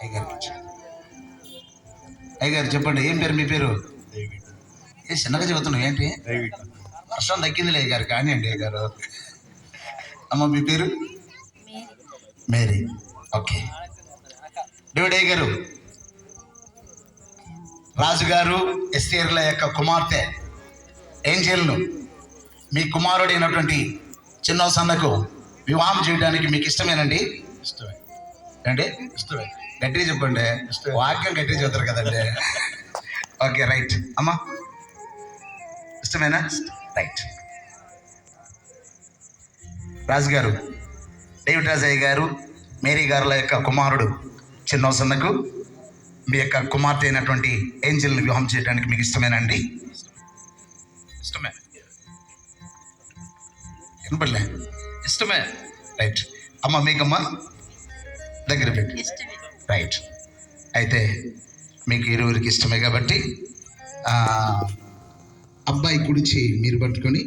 అయ్యగారికి అయ్యగారు చెప్పండి ఏం పేరు మీ పేరు? ఏ చిన్నగా చెబుతున్నావు ఏంటి? వర్షం తగ్గిందిలే అయ్యగారు కానివ్వండి అయ్యగారు. అమ్మ మీ పేరు? మేరీ. ఓకే. డేవిడ్ అయ్యగారు రాజుగారు ఎస్టీఆర్ల యొక్క కుమార్తె ఏంజెల్ను మీ కుమారుడైనటువంటి చిన్న సన్నకు వివాహం చేయడానికి మీకు ఇష్టమేనండి? ఇష్టమే. ఏంటి గట్టిగా చెప్పండి. వాక్యం గట్టిగా చెప్తారు కదండి. Okay right. అమ్మా ఇష్టమేనా? రైట్. రాజుగారు డేవిడ్ రాజయ్య గారు మేరీ గారుల యొక్క కుమారుడు చిన్నోసన్నకు మీ యొక్క కుమార్తె అయినటువంటి ఏంజల్ని వివాహం చేయడానికి మీకు ఇష్టమేనండి? ఇష్టమే. వినపడలే? ఇష్టమే. రైట్. అమ్మ మీకమ్మా? దగ్గర పెట్టి. రైట్ అయితే మీకు ఇరువురికి ఇష్టమే కాబట్టి అబ్బాయి కుడిచి మీరు పట్టుకొని